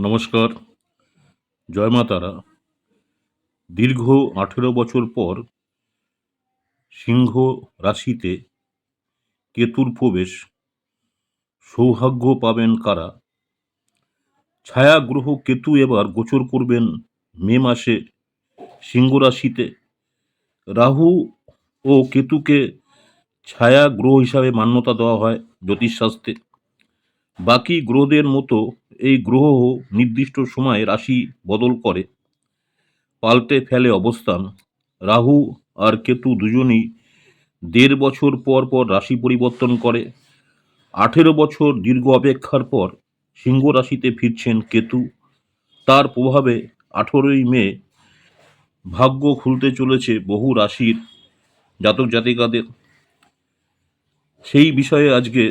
নমস্কার। জয় মা তারা। দীর্ঘ আঠেরো বছর পর সিংহ রাশিতে কেতুর প্রবেশ। সৌভাগ্য পাবেন কারা? ছায়া গ্রহ কেতু এবার গোচর করবেন মে মাসে সিংহ রাশিতে। রাহু ও কেতুকে ছায়া গ্রহ হিসাবে মান্যতা দেওয়া হয় জ্যোতিষশাস্ত্রে। বাকি গ্রহদের মতো এই গ্রহ নির্দিষ্ট সময়ে রাশি বদল করে। পাল্টে ফেলে অবস্থান। রাহু আর কেতু দুজনই দেড় বছর পর পর রাশি পরিবর্তন করে। আঠেরো বছর দীর্ঘ অপেক্ষার পর সিংহ রাশিতে ফিরছেন কেতু। তার প্রভাবে আঠেরোই মে ভাগ্য খুলতে চলেছে বহু রাশির জাতক জাতিকাদের। সেই বিষয়ে আজকে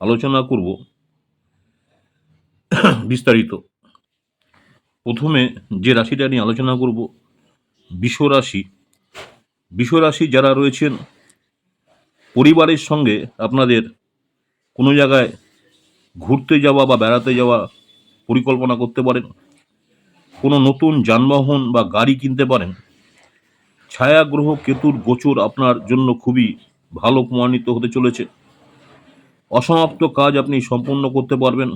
আলোচনা করব। বিস্তারিত। প্রথমে যে রাশিটা নিয়ে আলোচনা করব, বিশ্বরাশি। বিশ্বরাশি যারা রয়েছেন, পরিবারের সঙ্গে আপনাদের কোনো জায়গায় ঘুরতে যাওয়া বা বেড়াতে যাওয়া পরিকল্পনা করতে পারেন, কোনো নতুন যানবাহন বা গাড়ি কিনতে পারেন ছায়া গ্রহ কেতুর গোচর আপনার জন্য খুবই ভালো প্রমাণিত হতে চলেছে। অসমাপ্ত কাজ আপনি সম্পূর্ণ করতে পারবেন।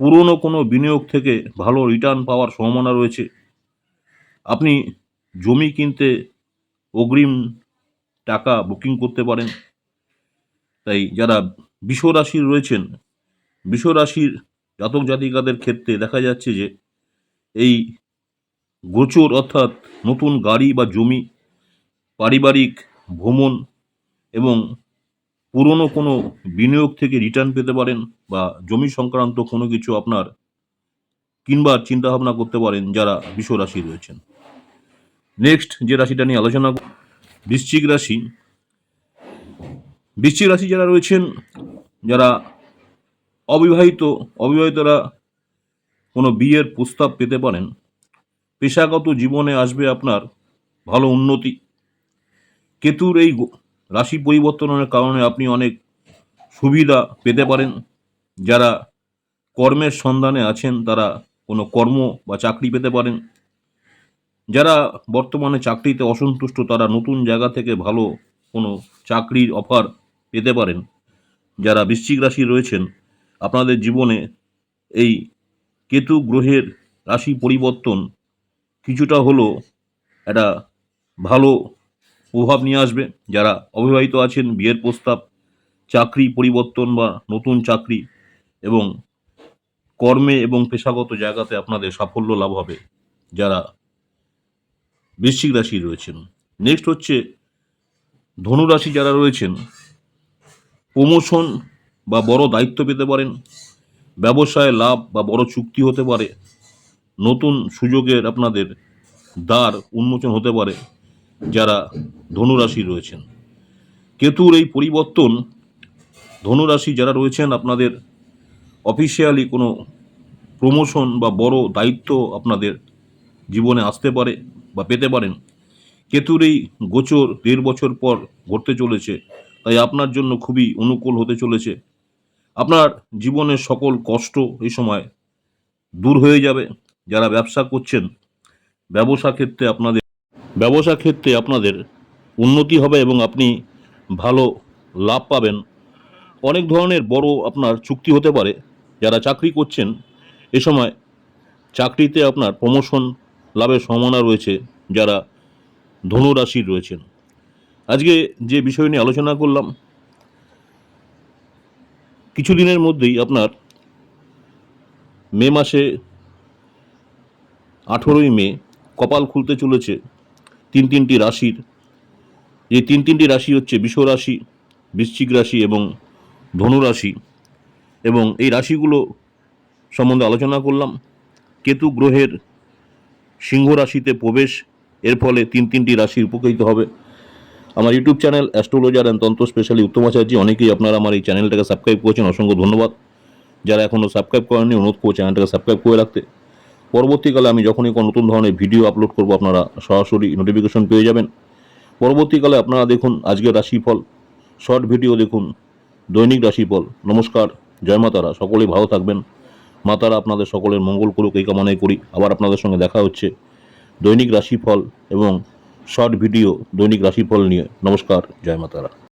পুরনো কোনো বিনিয়োগ থেকে ভালো রিটার্ন পাওয়ার সম্ভাবনা রয়েছে। আপনি জমি কিনতে অগ্রিম টাকা বুকিং করতে পারেন। তাই যারা বিশ্বরাশির রয়েছেন, বিশ্বরাশির জাতক জাতিকাদের ক্ষেত্রে দেখা যাচ্ছে যে এই গোচর অর্থাৎ নতুন গাড়ি বা জমি, পারিবারিক ভ্রমণ এবং পুরনো কোনো বিনিয়োগ থেকে রিটার্ন পেতে পারেন বা জমি সংক্রান্ত কোনো কিছু আপনার কিনবার চিন্তা ভাবনা করতে পারেন যারা বিষ রাশি রয়েছেন। নেক্সট যে রাশিটা নিয়ে আলোচনা বৃশ্চিক রাশি। বৃশ্চিক রাশি যারা রয়েছেন, যারা অবিবাহিত, অবিবাহিতরা কোনো বিয়ের প্রস্তাব পেতে পারেন, পেশাগত জীবনে আসবে আপনার ভালো উন্নতি। কেতুর এই রাশি পরিবর্তনের কারণে আপনি অনেক সুবিধা পেতে পারেন। যারা কর্মের সন্ধানে আছেন, তারা কোনো কর্ম বা চাকরি পেতে পারেন। যারা বর্তমানে চাকরিতে অসন্তুষ্ট, তারা নতুন জায়গা থেকে ভালো কোনো চাকরির অফার পেতে পারেন। যারা বৃশ্চিক রাশি রয়েছেন, আপনাদের জীবনে এই কেতু গ্রহের রাশি পরিবর্তন কিছুটা হলো একটা ভালো প্রভাব নিয়ে আসবে। যারা অবিবাহিত আছেন, বিয়ের প্রস্তাব, চাকরি পরিবর্তন বা নতুন চাকরি এবং কর্মে এবং পেশাগত জায়গাতে আপনাদের সাফল্য লাভ হবে, যারা বৃশ্চিক রাশি রয়েছেন। নেক্সট হচ্ছে ধনুরাশি যারা রয়েছেন প্রমোশন বা বড় দায়িত্ব পেতে পারেন, ব্যবসায় লাভ বা বড় চুক্তি হতে পারে, নতুন সুযোগের আপনাদের দ্বার উন্মোচন হতে পারে যারা ধনুরাশি রয়েছেন। কেতুর এই পরিবর্তন, ধনুরাশি যারা রয়েছেন, আপনাদের অফিসিয়ালি কোনো প্রমোশন বা বড় দায়িত্ব আপনাদের জীবনে আসতে পারে বা পেতে পারেন। কেতুর এই গোচর দেড় বছর পর ঘটতে চলেছে, তাই আপনার জন্য খুবই অনুকূল হতে চলেছে। আপনার জীবনের সকল কষ্ট এই সময় দূর হয়ে যাবে। যারা ব্যবসা করছেন, ব্যবসা ক্ষেত্রে আপনাদের ব্যবসা ক্ষেত্রে আপনাদের উন্নতি হবে এবং আপনি ভালো লাভ পাবেন। অনেক ধরনের বড় আপনার চুক্তি হতে পারে। যারা চাকরি করছেন, এ সময় চাকরিতে আপনার প্রমোশন লাভের সম্ভাবনা রয়েছে, যারা ধনুরাশির রয়েছেন। আজকে যে বিষয় নিয়ে আলোচনা করলাম, কিছুদিনের মধ্যেই আপনার মে মাসে আঠেরোই মে কপাল খুলতে চলেছে। তিন তিনটি রাশির, এই তিন তিনটি রাশি হচ্ছে বিষ রাশি, বৃশ্চিক রাশি এবং ধনু রাশি। এবং এই রাশিগুলো সম্বন্ধে আলোচনা করলাম। কেতু গ্রহের সিংহ রাশিতে প্রবেশ, এর ফলে তিন তিনটি রাশি উপকৃত হবে। আমার YouTube channel astrologer and tantra specially Uttam Acharya অনেকেই আপনারা আমার এই চ্যানেলটাকে সাবস্ক্রাইব করেছেন, অসংখ্য ধন্যবাদ। যারা এখনও সাবস্ক্রাইব করেননি, অনুরোধ করব চ্যানেলটাকে সাবস্ক্রাইব করে রাখতে। পরবর্তীকালে আমি যখনই কোনো নতুন ধরনের ভিডিও আপলোড করব, আপনারা সরাসরি নোটিফিকেশন পেয়ে যাবেন। পরবর্তীকালে আপনারা দেখুন আজকের রাশিফল। শর্ট ভিডিও দেখুন, দৈনিক রাশিফল। নমস্কার, জয় মাতারা সকলেই ভালো থাকবেন। মাতারা আপনাদের সকলের মঙ্গল করুক, এই কামনাই করি। আবার আপনাদের সঙ্গে দেখা হচ্ছে দৈনিক রাশিফল এবং শর্ট ভিডিও দৈনিক রাশিফল নিয়ে। নমস্কার, জয় মাতারা